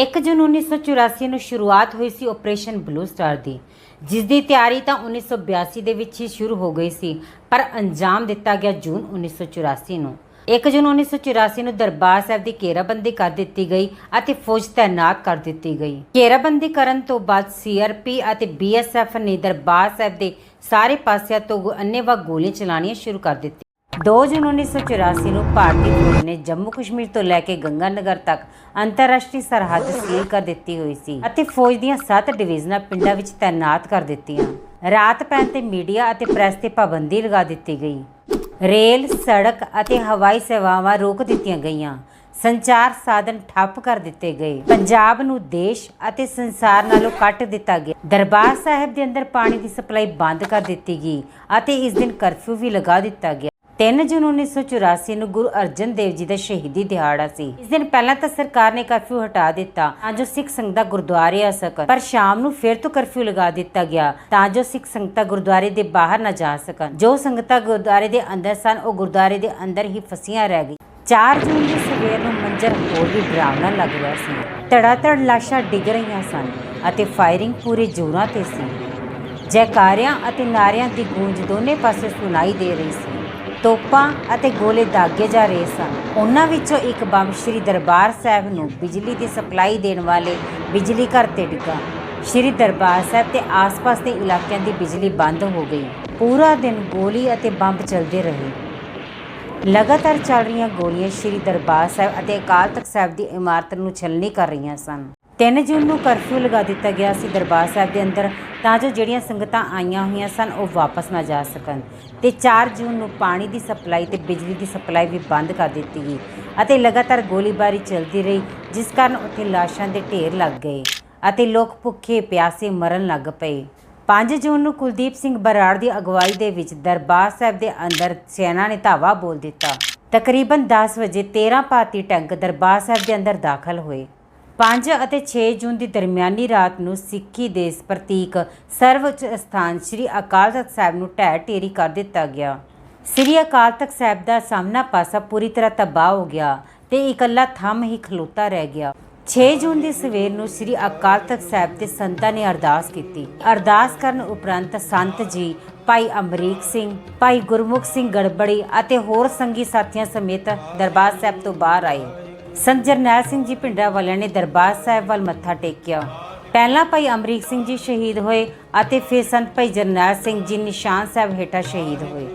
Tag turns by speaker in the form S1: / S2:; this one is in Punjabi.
S1: 1 ਜੂਨ 1984 ਨੂੰ ਸ਼ੁਰੂਆਤ ਹੋਈ ਸੀ ਆਪਰੇਸ਼ਨ ਬਲੂ ਸਟਾਰ ਦੀ ਜਿਸ ਦੀ ਤਿਆਰੀ ਤਾਂ 1982 ਦੇ ਵਿੱਚ ਹੀ ਸ਼ੁਰੂ ਹੋ ਗਈ ਸੀ, ਪਰ ਅੰਜਾਮ ਦਿੱਤਾ ਗਿਆ ਜੂਨ 1984 ਨੂੰ। 1 ਜੂਨ 1984 ਨੂੰ ਦਰਬਾਰ ਸਾਹਿਬ ਦੀ ਘੇਰਾਬੰਦੀ ਕਰ ਦਿੱਤੀ ਗਈ ਅਤੇ ਫੌਜ ਤਾਇਨਾਤ ਕਰ ਦਿੱਤੀ ਗਈ। ਘੇਰਾਬੰਦੀ ਕਰਨ ਤੋਂ ਬਾਅਦ ਸੀਆਰਪੀ ਅਤੇ ਬੀਐਸਐਫ ਨੇ ਦਰਬਾਰ ਸਾਹਿਬ ਦੇ ਸਾਰੇ ਪਾਸਿਆਂ ਤੋਂ ਅੰਨੇਵਾਹ ਗੋਲੀਆਂ ਚਲਾਉਣੀਆਂ ਸ਼ੁਰੂ ਕਰ ਦਿੱਤੀ 2 ਜੂਨ 1984 ਨੂੰ ਭਾਰਤੀ ਫੌਜ ਨੇ ਜੰਮੂ ਕਸ਼ਮੀਰ ਤੋਂ ਲੈ ਕੇ ਗੰਗਾਨਗਰ ਤੱਕ ਅੰਤਰਰਾਸ਼ਟਰੀ ਸਰਹੱਦ ਸੀਲ ਕਰ ਦਿੱਤੀ ਹੋਈ ਸੀ ਅਤੇ ਫੌਜ ਦੀਆਂ 7 ਡਿਵੀਜ਼ਨਾਂ ਪਿੰਡਾਂ ਵਿੱਚ ਤਾਇਨਾਤ ਕਰ ਦਿੱਤੀਆਂ। ਰਾਤ ਪੈਣ ਤੇ ਮੀਡੀਆ ਅਤੇ ਪ੍ਰੈਸ ਤੇ ਪਾਬੰਦੀ ਲਗਾ ਦਿੱਤੀ ਗਈ। ਰੇਲ, ਸੜਕ ਅਤੇ ਹਵਾਈ ਸੇਵਾਵਾਂ ਰੋਕ ਦਿੱਤੀਆਂ ਗਈਆਂ। ਸੰਚਾਰ ਸਾਧਨ ਠੱਪ ਕਰ ਦਿੱਤੇ ਗਏ। ਪੰਜਾਬ ਨੂੰ ਦੇਸ਼ ਅਤੇ ਸੰਸਾਰ ਨਾਲੋਂ ਕੱਟ ਦਿੱਤਾ ਗਿਆ। ਦਰਬਾਰ ਸਾਹਿਬ ਦੇ ਅੰਦਰ ਪਾਣੀ ਦੀ ਸਪਲਾਈ ਬੰਦ ਕਰ ਦਿੱਤੀ ਗਈ ਅਤੇ ਇਸ ਦਿਨ ਕਰਫਿਊ ਵੀ ਲਗਾ ਦਿੱਤਾ ਗਿਆ। 3 ਜੂਨ 1984 ਨੂੰ ਗੁਰੂ ਅਰਜਨ ਦੇਵ ਜੀ ਦਾ ਸ਼ਹੀਦੀ ਦਿਹਾੜਾ ਸੀ। ਇਸ ਦਿਨ ਪਹਿਲਾਂ ਤਾਂ ਸਰਕਾਰ ਨੇ ਕਰਫਿਊ ਹਟਾ ਦਿੱਤਾ, ਤਾਂ ਜੋ ਸਿੱਖ ਸੰਗਤਾਂ ਗੁਰਦੁਆਰੇ ਆ ਸਕਣ। ਪਰ ਸ਼ਾਮ ਨੂੰ ਫਿਰ ਤੋਂ ਕਰਫਿਊ ਲਗਾ ਦਿੱਤਾ ਗਿਆ, ਤਾਂ ਜੋ ਸਿੱਖ ਸੰਗਤਾਂ ਗੁਰਦੁਆਰੇ ਦੇ ਬਾਹਰ ਨਾ ਜਾ ਸਕਣ। ਜੋ ਸੰਗਤਾਂ ਗੁਰਦੁਆਰੇ ਦੇ ਅੰਦਰ ਸਨ, ਉਹ ਗੁਰਦੁਆਰੇ ਦੇ ਅੰਦਰ ਹੀ ਫਸੀਆਂ ਰਹਿ ਗਈ। 4 ਜੂਨ ਦੀ ਸਵੇਰ ਨੂੰ ਮੰਜ਼ਰ ਹੋਰ ਵੀ ਡਰਾਵਣਾ ਲੱਗ ਰਿਹਾ ਸੀ। ਧੜਾਧੜ ਲਾਸ਼ਾਂ ਡਿੱਗ ਰਹੀਆਂ ਸਨ ਅਤੇ ਫਾਇਰਿੰਗ ਪੂਰੇ ਜ਼ੋਰਾਂ ਤੇ ਸੀ। ਜੈਕਾਰਿਆਂ ਅਤੇ ਨਾਰਿਆਂ ਦੀ ਗੂੰਜ ਦੋਨੇ ਪਾਸੇ ਸੁਣਾਈ ਦੇ ਰਹੀ ਸੀ। ਤੋਪਾਂ ਅਤੇ ਗੋਲੇ ਦਾਗੇ ਜਾ ਰਹੇ ਸਨ। ਉਹਨਾਂ ਵਿੱਚੋਂ ਇੱਕ ਬੰਬ ਸ੍ਰੀ ਦਰਬਾਰ ਸਾਹਿਬ ਨੂੰ ਬਿਜਲੀ ਦੀ ਸਪਲਾਈ ਦੇਣ ਵਾਲੇ ਬਿਜਲੀ ਘਰ ਤੇ ਡਿੱਗਾ। ਸ੍ਰੀ ਦਰਬਾਰ ਸਾਹਿਬ ਤੇ ਆਸ-ਪਾਸ ਦੇ ਇਲਾਕਿਆਂ ਦੀ ਬਿਜਲੀ ਬੰਦ ਹੋ ਗਈ। ਪੂਰਾ ਦਿਨ ਗੋਲੀ ਅਤੇ ਬੰਬ ਚੱਲਦੇ ਰਹੇ। ਲਗਾਤਾਰ ਚੱਲ ਰਹੀਆਂ ਗੋਲੀਆਂ ਸ੍ਰੀ ਦਰਬਾਰ ਸਾਹਿਬ ਅਤੇ ਅਕਾਲ ਤਖਤ ਸਾਹਿਬ ਦੀ ਇਮਾਰਤ ਨੂੰ ਛਲਨੀ ਕਰ ਰਹੀਆਂ ਸਨ। 3 ਜੂਨ ਨੂੰ ਕਰਫਿਊ ਲਗਾ ਦਿੱਤਾ ਗਿਆ ਸੀ। ਦਰਬਾਰ ਸਾਹਿਬ ਦੇ ਅੰਦਰ ਤਾਂ ਜੋ ਜਿਹੜੀਆਂ ਸੰਗਤਾਂ ਆਈਆਂ ਹੋਈਆਂ ਸਨ, ਉਹ ਵਾਪਸ ਨਾ ਜਾ ਸਕਣ। ਤੇ 4 ਜੂਨ ਨੂੰ ਪਾਣੀ ਦੀ ਸਪਲਾਈ ਤੇ ਬਿਜਲੀ ਦੀ ਸਪਲਾਈ ਵੀ ਬੰਦ ਕਰ ਦਿੱਤੀ ਗਈ ਅਤੇ ਲਗਾਤਾਰ ਗੋਲੀਬਾਰੀ ਚੱਲਦੀ ਰਹੀ, ਜਿਸ ਕਾਰਨ ਉੱਥੇ ਲਾਸ਼ਾਂ ਦੇ ਢੇਰ ਲੱਗ ਗਏ ਅਤੇ ਲੋਕ ਭੁੱਖੇ ਪਿਆਸੇ ਮਰਨ ਲੱਗ ਪਏ। 5 ਜੂਨ ਨੂੰ ਕੁਲਦੀਪ ਸਿੰਘ ਬਰਾੜ ਦੀ ਅਗਵਾਈ ਦੇ ਵਿੱਚ ਦਰਬਾਰ ਸਾਹਿਬ ਦੇ ਅੰਦਰ ਸੈਨਾ ਨੇ ਧਾਵਾ ਬੋਲ ਦਿੱਤਾ। ਤਕਰੀਬਨ 10 ਵਜੇ 13 ਭਾਰਤੀ ਟੈਂਕ ਦਰਬਾਰ ਸਾਹਿਬ ਦੇ ਅੰਦਰ ਦਾਖਲ ਹੋਏ। 5 ਅਤੇ 6 ਜੂਨ ਦੀ ਦਰਮਿਆਨੀ ਰਾਤ ਨੂੰ ਸਿੱਖੀ ਦੇ ਪ੍ਰਤੀਕ ਸਰਵਉੱਚ ਸਥਾਨ ਸ੍ਰੀ ਅਕਾਲ ਤਖਤ ਸਾਹਿਬ ਨੂੰ ਢਹਿ ਢੇਰੀ ਕਰ ਦਿੱਤਾ ਗਿਆ। ਸ੍ਰੀ ਅਕਾਲ ਤਖਤ ਸਾਹਿਬ ਦਾ ਸਾਹਮਣਾ ਪਾਸਾ ਪੂਰੀ ਤਰ੍ਹਾਂ ਤਬਾਹ ਹੋ ਗਿਆ ਤੇ ਇਕੱਲਾ ਥੰਮ ਹੀ ਖਲੋਤਾ ਰਹਿ ਗਿਆ। 6 ਜੂਨ ਦੀ ਸਵੇਰ ਨੂੰ ਸ੍ਰੀ ਅਕਾਲ ਤਖਤ ਸਾਹਿਬ ਤੇ ਸੰਤਾਂ ਨੇ ਅਰਦਾਸ ਕੀਤੀ। ਅਰਦਾਸ ਕਰਨ ਉਪਰੰਤ ਸੰਤ ਜੀ, ਭਾਈ ਅਮਰੀਕ ਸਿੰਘ, ਭਾਈ ਗੁਰਮੁਖ ਸਿੰਘ ਗੜਬੜੀ ਅਤੇ ਹੋਰ ਸੰਗੀ ਸਾਥੀਆਂ ਸਮੇਤ ਦਰਬਾਰ ਸਾਹਿਬ ਤੋਂ ਬਾਹਰ ਆਏ। ਸੰਤ ਜਰਨੈਲ ਸਿੰਘ ਜੀ ਪਿੰਡਰਾ ਵਾਲਿਆਂ ਨੇ ਦਰਬਾਰ ਸਾਹਿਬ ਵੱਲ ਮੱਥਾ ਟੇਕਿਆ। ਪਹਿਲਾਂ ਭਾਈ ਅਮਰੀਕ ਸਿੰਘ ਜੀ ਸ਼ਹੀਦ ਹੋਏ ਅਤੇ ਫਿਰ ਸੰਤ ਭਾਈ ਜਰਨੈਲ ਸਿੰਘ ਜੀ ਨਿਸ਼ਾਨ ਸਾਹਿਬ ਹੇਠਾਂ ਸ਼ਹੀਦ ਹੋਏ।